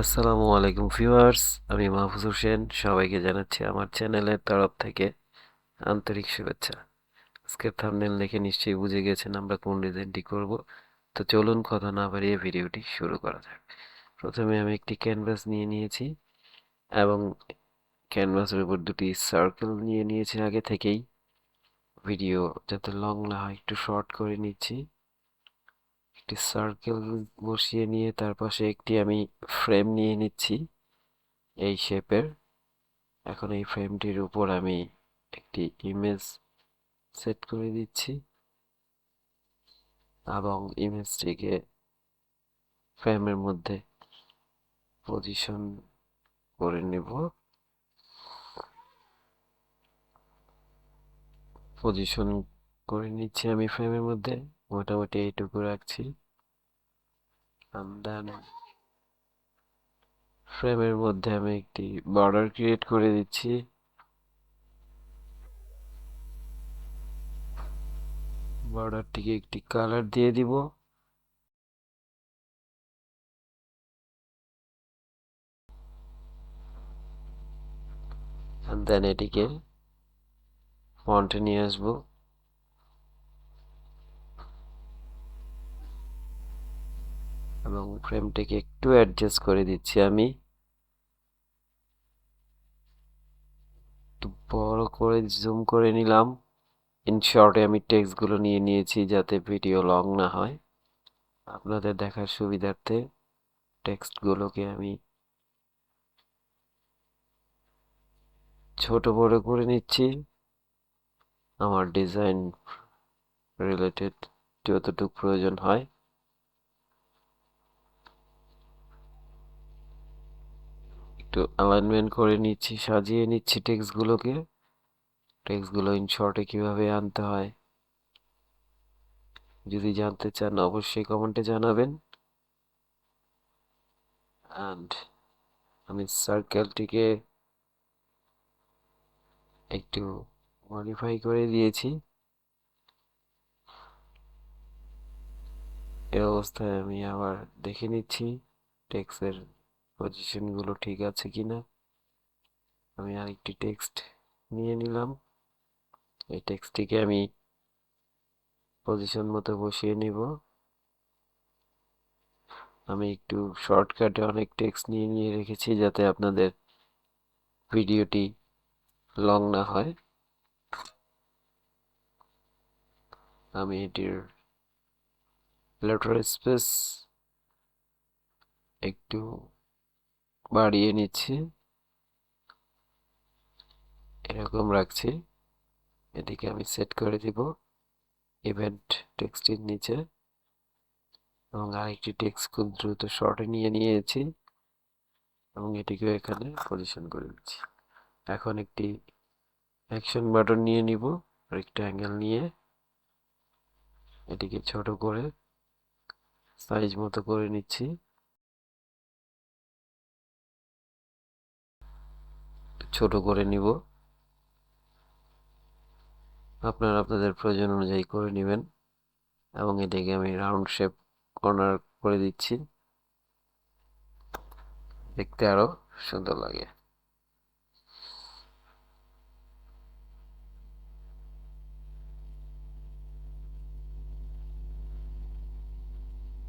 আসসালামু আলাইকুম ভিউয়ার্স, আমি মাহফুজ হোসেন, সবাইকে জানাচ্ছি আমার চ্যানেলের তরফ থেকে আন্তরিক শুভেচ্ছা। আজকের থাম্বনেল দেখে নিশ্চয়ই বুঝে গেছেন আমরা কোন ডিজাইনটি করব। তো চলুন কথা না বাড়িয়ে ভিডিওটি শুরু করা যাক। প্রথমে আমি একটি ক্যানভাস নিয়ে নিয়েছি এবং ক্যানভাসের উপর দুটি সার্কেল নিয়ে নিয়েছি আগে থেকেই। ভিডিও যাতে লং না হয়, একটু শর্ট করে নিচ্ছি। একটি সার্কেল বসিয়ে নিয়ে তার পাশে একটি আমি ফ্রেম নিয়ে নিচ্ছি, এই শেপের এখন এই ফ্রেমটির উপর আমি একটি ইমেজ সেট করে দিচ্ছি এবং ইমেজটিকে ফ্রেমের মধ্যে পজিশন করে নেব। পজিশন করে নিচ্ছি আমি ফ্রেমের মধ্যে। মোটামুটি এইটুকু রাখছি। ফ্রেমের মধ্যে আমি একটি বর্ডার ক্রিয়েট করে দিচ্ছি। বর্ডারটিকে একটি কালার দিয়ে দিব। দেন এটিকে ফন্টে নিয়ে আসব। এবং ফ্রেমটিকে একটু অ্যাডজাস্ট করে দিচ্ছি আমি। বড় করে জুম করে নিলাম। ইন শর্টে আমি টেক্সটগুলো নিয়ে নিয়েছি যাতে ভিডিও লং না হয়। আপনাদের দেখার সুবিধার্থে টেক্সটগুলোকে আমি ছোট বড় করে নিচ্ছি। আমার ডিজাইন রিলেটেড যতটুকু প্রয়োজন হয়। একটু অ্যালাইনমেন্ট করে নিচ্ছি, সাজিয়ে নিচ্ছি টেক্সটগুলোকে টেক্সটগুলো ইন শর্টে কীভাবে আনতে হয়? যদি জানতে চান, অবশ্যই কমেন্টে জানাবেন। অ্যান্ড আমি সার্কেলটিকে একটু মডিফাই করে দিয়েছি। এ অবস্থায় আমি আবার দেখে নিচ্ছি টেক্সের পজিশনগুলো ঠিক আছে কিনা? আমি আরেকটি টেক্সট নিয়ে নিলাম। এই টেক্সটটিকে আমি পজিশন মতো বসিয়ে নিব। আমি একটু শর্টকাটে অনেক টেক্সট নিয়ে নিয়ে রেখেছি যাতে আপনাদের ভিডিওটি লং না হয়। আমি এটির লেটার স্পেস একটু বাড়িয়ে নিচ্ছি। এরকম রাখছি। এটিকে আমি সেট করে দিব ইভেন্ট টেক্সটির নিচে। এবং আরেকটি টেক্সট খুব দ্রুত শর্টে নিয়ে নিয়েছি। এবং এটিকেও এখানে পজিশন করে দিচ্ছি এখন একটি অ্যাকশন বাটন নিয়ে নিব রেক্ট্যাঙ্গেল নিয়ে। এটিকে ছোট করে সাইজ মতো করে নিচ্ছি। ছোট করে নিব। আপনারা আপনাদের প্রয়োজন অনুযায়ী করে নেবেন এবং এটাকে আমি রাউন্ড শেপ কর্নার করে দিচ্ছি। দেখতে আরও সুন্দর লাগে।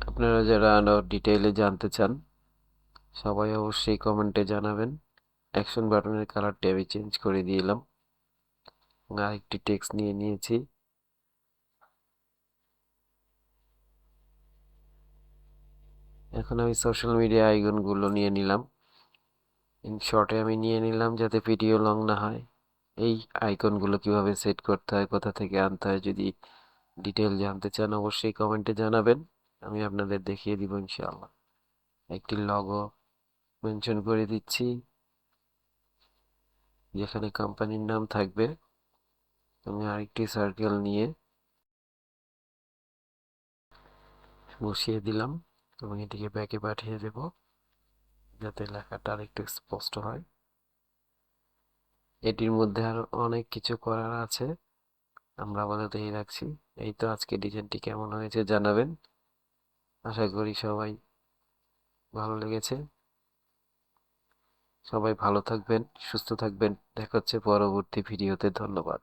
আপনারা যারা আরও ডিটেইলে জানতে চান, সবাই অবশ্যই কমেন্টে জানাবেন। অ্যাকশন বাটনের কালারটি আমি চেঞ্জ করে দিলাম আরেকটি টেক্সট নিয়ে নিয়েছি। এখন আমি সোশ্যাল মিডিয়া আইকনগুলো নিয়ে নিলাম। শর্টে আমি নিয়ে নিলাম যাতে ভিডিও লং না হয়। এই আইকনগুলো কীভাবে সেট করতে হয়, কোথা থেকে আনতে হয়, যদি ডিটেল জানতে চান অবশ্যই কমেন্টে জানাবেন। আমি আপনাদের দেখিয়ে দিব ইনশাআল্লাহ। একটি লগো মেনশন করে দিচ্ছি। যেখানে কোম্পানির নাম থাকবে, আমি আরেকটি সার্কেল নিয়ে বসিয়ে দিলাম এবং এটিকে ব্যাকে পাঠিয়ে দেব, যাতে লেখাটা আরেকটু স্পষ্ট হয়। এটির মধ্যে আরও অনেক কিছু করার আছে, আমরা আপাতত এই রাখছি। এই তো আজকে ডিজাইনটি কেমন হয়েছে জানাবেন। আশা করি সবাই ভালো লেগেছে। সবাই ভালো থাকবেন সুস্থ থাকবেন। দেখা হচ্ছে পরবর্তী ভিডিওতে ধন্যবাদ।